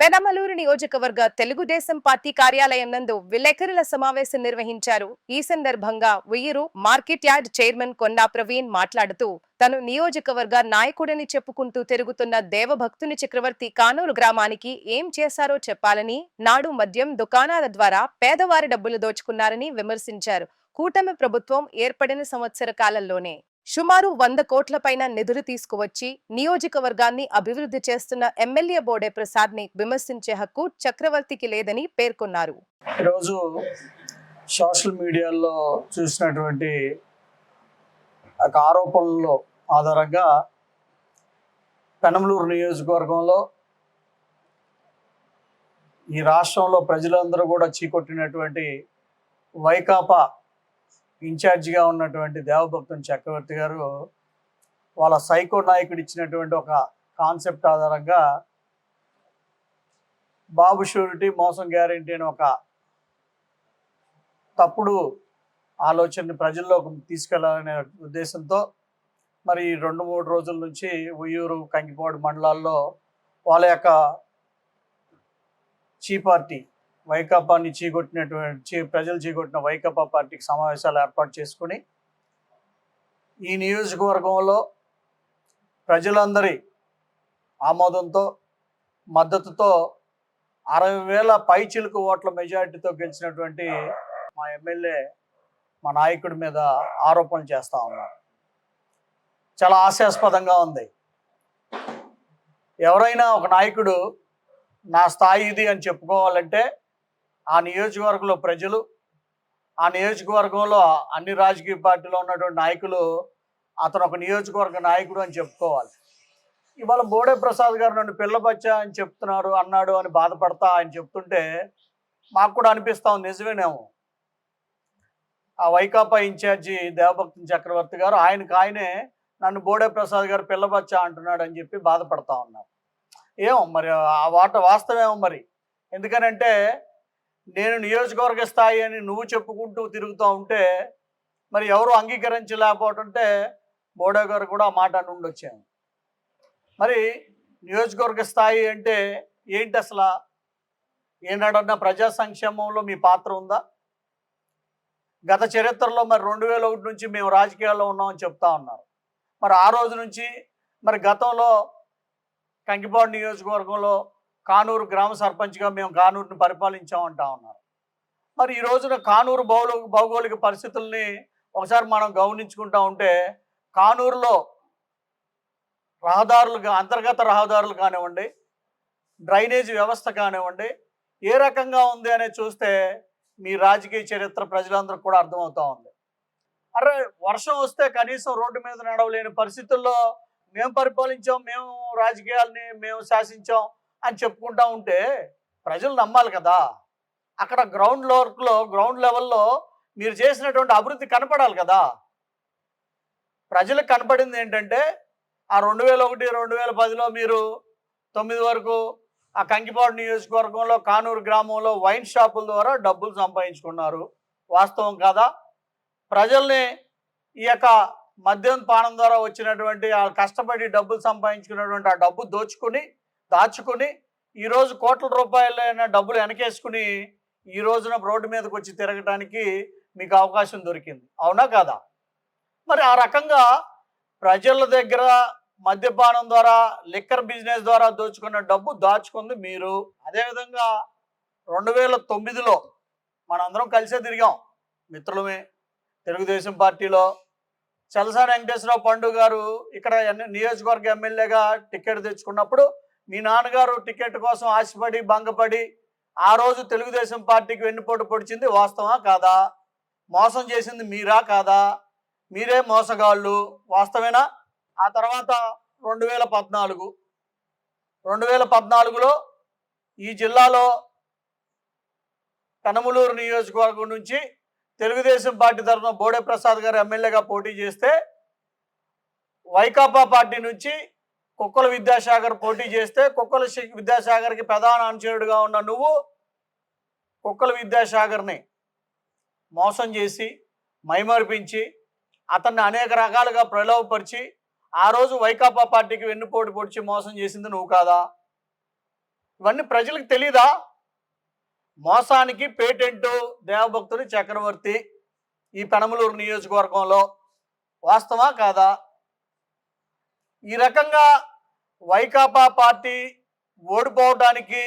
పెనమలూరు నియోజకవర్గ తెలుగుదేశం పార్టీ కార్యాలయం నందు విలేకరుల సమావేశం నిర్వహించారు. ఈ సందర్భంగా ఉయ్యూరు మార్కెట్ యార్డ్ చైర్మన్ కొన్నా ప్రవీణ్ మాట్లాడుతూ తను నియోజకవర్గ నాయకుడని చెప్పుకుంటూ తిరుగుతున్న దేవభక్తుని చక్రవర్తి కానూరు గ్రామానికి ఏం చేశారో చెప్పాలని నాడు మద్యం దుకాణాల ద్వారా పేదవారి డబ్బులు దోచుకున్నారని విమర్శించారు. కూటమి ప్రభుత్వం ఏర్పడిన సంవత్సర కాలంలోనే. సుమారు వంద కోట్ల పైన నిధులు తీసుకువచ్చి నియోజకవర్గాన్ని అభివృద్ధి చేస్తున్న ఎమ్మెల్యే బోడే ప్రసాద్ని విమర్శించే హక్కు చక్రవర్తికి లేదని పేర్కొన్నారు. ఈరోజు సోషల్ మీడియాలో చూసినటువంటి ఒక ఆరోపణల్లో ఆధారంగా పెనమలూరు నియోజకవర్గంలో ఈ రాష్ట్రంలో ప్రజలందరూ కూడా చీకొట్టినటువంటి వైకాపా ఇన్ఛార్జిగా ఉన్నటువంటి దేవభక్తుని చక్రవర్తి గారు వాళ్ళ సైకో నాయకుడు ఇచ్చినటువంటి ఒక కాన్సెప్ట్ ఆధారంగా బాబు షూరిటీ మోసం గ్యారంటీ అని ఒక తప్పుడు ఆలోచనని ప్రజల్లోకి తీసుకెళ్ళాలనే ఉద్దేశంతో మరి ఈ రెండు మూడు రోజుల నుంచి ఉయ్యూరు కంకిపాడు మండలాల్లో వాళ్ళ యొక్క చీ పార్టీ వైకాపాని చీకొట్టినటువంటి చీ ప్రజలు చీకొట్టిన వైకాపా పార్టీకి సమావేశాలు ఏర్పాటు చేసుకుని ఈ నియోజకవర్గంలో ప్రజలందరి ఆమోదంతో మద్దతుతో అరవై వేల పైచిలుకు ఓట్ల మెజారిటీతో గెలిచినటువంటి మా ఎమ్మెల్యే మా నాయకుడి మీద ఆరోపణలు చేస్తూ ఉన్నారు. చాలా హాస్యాస్పదంగా ఉంది. ఎవరైనా ఒక నాయకుడు నా స్థాయి ఇది అని చెప్పుకోవాలంటే ఆ నియోజకవర్గంలో ప్రజలు ఆ నియోజకవర్గంలో అన్ని రాజకీయ పార్టీలో ఉన్నటువంటి నాయకులు అతను ఒక నియోజకవర్గ నాయకుడు అని చెప్పుకోవాలి. ఇవాళ బోడే ప్రసాద్ గారు నన్ను పిల్లబచ్చా అని చెప్తున్నారు అన్నాడు అని బాధపడతా ఆయన చెప్తుంటే మాకు కూడా అనిపిస్తా ఉంది నిజమేనేమో. ఆ వైకాపా ఇన్ఛార్జి దేవభక్తి చక్రవర్తి గారు ఆయనకు ఆయనే నన్ను బోడే ప్రసాద్ గారు పిల్లబచ్చ అంటున్నాడు అని చెప్పి బాధపడతా ఉన్నారు. ఏమో మరి ఆ వాట వాస్తవేమో మరి. ఎందుకనంటే నేను నియోజకవర్గ స్థాయి అని నువ్వు చెప్పుకుంటూ తిరుగుతూ ఉంటే మరి ఎవరు అంగీకరించలేకపోతుంటే బోడే గారు కూడా మాట నుండి వచ్చాను మరి నియోజకవర్గ స్థాయి అంటే ఏంటి అసలు? ఏనాడన్నా ప్రజా సంక్షేమంలో మీ పాత్ర ఉందా? గత చరిత్రలో మరి రెండు వేల ఒకటి నుంచి మేము రాజకీయాల్లో ఉన్నామని చెప్తా ఉన్నారు. మరి ఆ రోజు నుంచి మరి గతంలో కంకిపాడు నియోజకవర్గంలో కానూరు గ్రామ సర్పంచ్గా మేము కానూరుని పరిపాలించామంటా ఉన్నారు. మరి ఈ రోజున కానూరు భౌగో భౌగోళిక పరిస్థితుల్ని ఒకసారి మనం గమనించుకుంటా ఉంటే కానూరులో రహదారులు అంతర్గత రహదారులు కానివ్వండి డ్రైనేజ్ వ్యవస్థ కానివ్వండి ఏ రకంగా ఉంది అనేది చూస్తే మీ రాజకీయ చరిత్ర ప్రజలందరూ కూడా అర్థమవుతా ఉంది. అరే వర్షం వస్తే కనీసం రోడ్డు మీద నడవలేని పరిస్థితుల్లో మేము పరిపాలించాం మేము రాజకీయాల్ని మేము శాసించాం అని చెప్పుకుంటా ఉంటే ప్రజలు నమ్మాలి కదా. అక్కడ గ్రౌండ్ వర్క్లో గ్రౌండ్ లెవెల్లో మీరు చేసినటువంటి అభివృద్ధి కనపడాలి కదా. ప్రజలకు కనపడింది ఏంటంటే ఆ రెండు వేల ఒకటి రెండు వేల పదిలో మీరు తొమ్మిది వరకు ఆ కంకిపాడు నియోజకవర్గంలో కానూరు గ్రామంలో వైన్ షాపుల ద్వారా డబ్బులు సంపాదించుకున్నారు. వాస్తవం కాదా? ప్రజల్ని ఈ యొక్క మద్యం పానం ద్వారా వచ్చినటువంటి ఆ కష్టపడి డబ్బులు సంపాదించుకున్నటువంటి ఆ డబ్బు దోచుకుని దాచుకుని ఈరోజు కోట్ల రూపాయలైన డబ్బులు వెనకేసుకుని ఈ రోజున రోడ్డు మీదకి వచ్చి తిరగటానికి మీకు అవకాశం దొరికింది. అవునా కాదా? మరి ఆ రకంగా ప్రజల దగ్గర మద్యపానం ద్వారా లిక్కర్ బిజినెస్ ద్వారా దోచుకున్న డబ్బు దాచుకుంది మీరు. అదేవిధంగా రెండు వేల తొమ్మిదిలో మనందరం కలిసే తిరిగాం. మిత్రులమే తెలుగుదేశం పార్టీలో. చలసాని వెంకటేశ్వరరావు పండు గారు ఇక్కడ ఎన్ని- నియోజకవర్గ ఎమ్మెల్యేగా టికెట్ తెచ్చుకున్నప్పుడు మీ నాన్నగారు టికెట్ కోసం ఆశపడి భంగపడి ఆ రోజు తెలుగుదేశం పార్టీకి వెన్నుపోటు పొడిచింది వాస్తవా కాదా? మోసం చేసింది మీరా కాదా? మీరే మోసగాళ్ళు వాస్తవేనా? ఆ తర్వాత రెండు వేల పద్నాలుగు. రెండు వేల పద్నాలుగులో ఈ జిల్లాలో కనమలూరు నియోజకవర్గం నుంచి తెలుగుదేశం పార్టీ తరఫున బోడే ప్రసాద్ గారు ఎమ్మెల్యేగా పోటీ చేస్తే వైకాపా పార్టీ నుంచి కుక్కల విద్యాసాగర్ పోటీ చేస్తే కుక్కల విద్యాసాగర్కి ప్రధాన అనుచరుడుగా ఉన్న నువ్వు కుక్కల విద్యాసాగర్ని మోసం చేసి మైమర్పించి అతన్ని అనేక రకాలుగా ప్రలోభపరిచి ఆ రోజు వైకాపా పార్టీకి వెన్నుపోటు పొడిచి మోసం చేసింది నువ్వు కాదా? ఇవన్నీ ప్రజలకు తెలీదా? మోసానికి పేటెంటు దేవభక్తుడు చక్రవర్తి ఈ పెనమలూరు నియోజకవర్గంలో వాస్తవా కాదా? ఈ రకంగా వైకాపా పార్టీ ఓడిపోవడానికి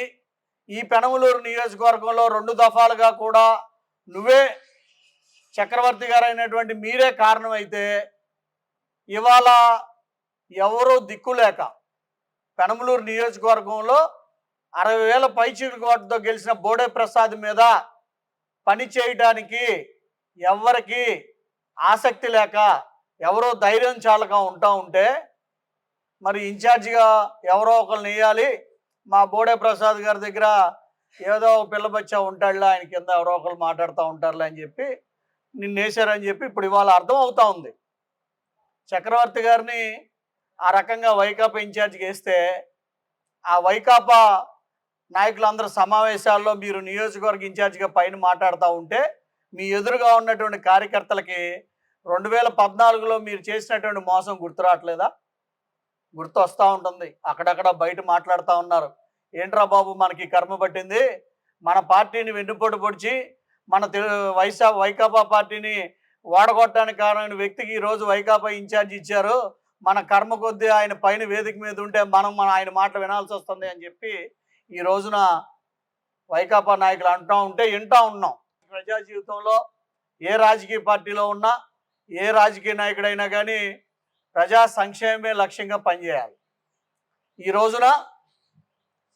ఈ పెనమలూరు నియోజకవర్గంలో రెండు దఫాలుగా కూడా నువ్వే చక్రవర్తి గారైనటువంటి మీరే కారణమైతే ఇవాళ ఎవరో దిక్కులేక పెనమలూరు నియోజకవర్గంలో అరవై వేల పైచీలకు ఓటుతో గెలిచిన బోడే ప్రసాద్ మీద పని చేయడానికి ఎవరికి ఆసక్తి లేక ఎవరో ధైర్యం చాలక ఉంటా ఉంటే మరి ఇన్ఛార్జిగా ఎవరో ఒకరిని వేయాలి. మా బోడే ప్రసాద్ గారి దగ్గర ఏదో ఒక పిల్ల బచ్చా ఉంటాడులే ఆయన కింద ఎవరో ఒకరు మాట్లాడుతూ ఉంటారులే అని చెప్పి నిన్ను వేశారని చెప్పి ఇప్పుడు ఇవాళ అర్థం అవుతా ఉంది. చక్రవర్తి గారిని ఆ రకంగా వైకాపా ఇన్ఛార్జికి వేస్తే ఆ వైకాపా నాయకులందరూ సమావేశాల్లో మీరు నియోజకవర్గ ఇన్ఛార్జిగా పైన మాట్లాడుతూ ఉంటే మీ ఎదురుగా ఉన్నటువంటి కార్యకర్తలకి రెండు వేల పద్నాలుగులో మీరు చేసినటువంటి మోసం గుర్తు రావట్లేదా? గుర్తు వస్తూ ఉంటుంది. అక్కడక్కడ బయట మాట్లాడుతూ ఉన్నారు. ఏంట్రా బాబు మనకి కర్మ పట్టింది? మన పార్టీని వెన్నుపోటు పొడిచి మన తెలు వైసా వైకాపా పార్టీని ఓడగొట్టడానికి కారణమైన వ్యక్తికి ఈరోజు వైకాపా ఇన్ఛార్జ్ ఇచ్చారు. మన కర్మ కొద్దీ ఆయన పైన వేదిక మీద ఉంటే మనం మన ఆయన మాటలు వినాల్సి వస్తుంది అని చెప్పి ఈ రోజున వైకాపా నాయకులు అంటూ ఉంటే వింటూ ఉన్నాం. ప్రజా జీవితంలో ఏ రాజకీయ పార్టీలో ఉన్నా ఏ రాజకీయ నాయకుడైనా కానీ ప్రజా సంక్షేమమే లక్ష్యంగా పనిచేయాలి. ఈ రోజున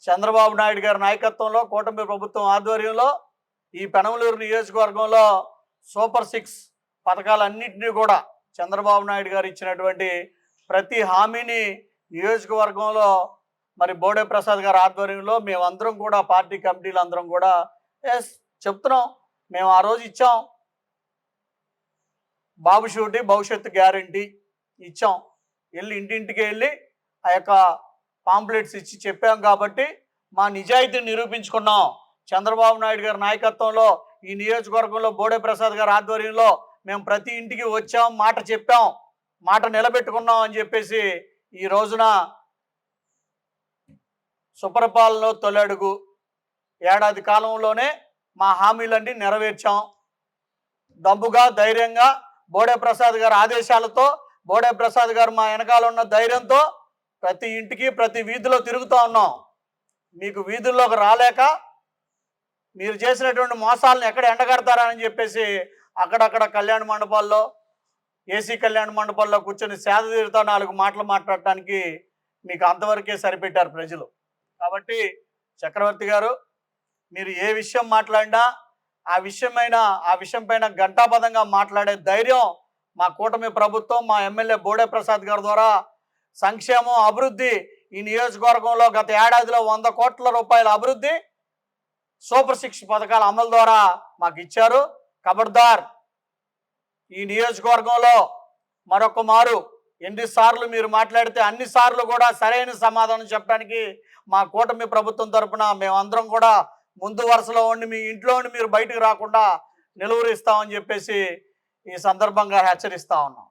చంద్రబాబు నాయుడు గారి నాయకత్వంలో కూటమి ప్రభుత్వం ఆధ్వర్యంలో ఈ పెనమలూరు నియోజకవర్గంలో సూపర్ సిక్స్ పథకాలన్నింటినీ కూడా చంద్రబాబు నాయుడు గారు ఇచ్చినటువంటి ప్రతి హామీని నియోజకవర్గంలో మరి బోడే ప్రసాద్ గారి ఆధ్వర్యంలో మేమందరం కూడా పార్టీ కమిటీలు అందరం కూడా ఎస్ చెప్తున్నాం. మేము ఆ రోజు ఇచ్చాం. బాబు షూటి భవిష్యత్తు గ్యారంటీ. ఇచ్చాం. వెళ్ళి ఇంటింటికి వెళ్ళి ఆ యొక్క పాంప్లెట్స్ ఇచ్చి చెప్పాం కాబట్టి మా నిజాయితీని నిరూపించుకున్నాం. చంద్రబాబు నాయుడు గారి నాయకత్వంలో ఈ నియోజకవర్గంలో బోడే ప్రసాద్ గారి ఆధ్వర్యంలో మేము ప్రతి ఇంటికి వచ్చాం మాట చెప్పాం మాట నిలబెట్టుకున్నాం అని చెప్పేసి ఈ రోజున సుపరిపాలనలో తొలి అడుగు. ఏడాది కాలంలోనే మా హామీలన్నీ నెరవేర్చాం. దమ్ముగా ధైర్యంగా బోడే ప్రసాద్ గారి ఆదేశాలతో బోడే ప్రసాద్ గారు మా వెనకాల ఉన్న ధైర్యంతో ప్రతి ఇంటికి ప్రతి వీధిలో తిరుగుతూ ఉన్నాం. మీకు వీధుల్లోకి రాలేక మీరు చేసినటువంటి మోసాలను ఎక్కడ ఎండగడతారని చెప్పేసి అక్కడక్కడ కళ్యాణ మండపాల్లో ఏసీ కళ్యాణ మండపాల్లో కూర్చొని సేద తీరుతో నాలుగు మాటలు మాట్లాడటానికి మీకు అంతవరకే సరిపెట్టారు ప్రజలు. కాబట్టి చక్రవర్తి గారు మీరు ఏ విషయం మాట్లాడినా ఆ విషయమైన ఆ విషయం పైన ఘంటాపదంగా మాట్లాడే ధైర్యం మా కూటమి ప్రభుత్వం మా ఎమ్మెల్యే బోడే ప్రసాద్ గారి ద్వారా సంక్షేమం అభివృద్ధి ఈ నియోజకవర్గంలో గత ఏడాదిలో వంద కోట్ల రూపాయల అభివృద్ధి సూపర్ సిక్స్ పథకాల అమలు ద్వారా మాకు ఇచ్చారు. ఖబర్దార్ ఈ నియోజకవర్గంలో మరొక మారు. ఎన్నిసార్లు మీరు మాట్లాడితే అన్ని సార్లు కూడా సరైన సమాధానం చెప్పడానికి మా కూటమి ప్రభుత్వం తరఫున మేమందరం కూడా ముందు వరుసలో ఉండి మీ ఇంట్లో ఉండి మీరు బయటకు రాకుండా నిలువరిస్తామని చెప్పేసి ఈ సందర్భంగా హెచ్చరిస్తా ఉన్నాం.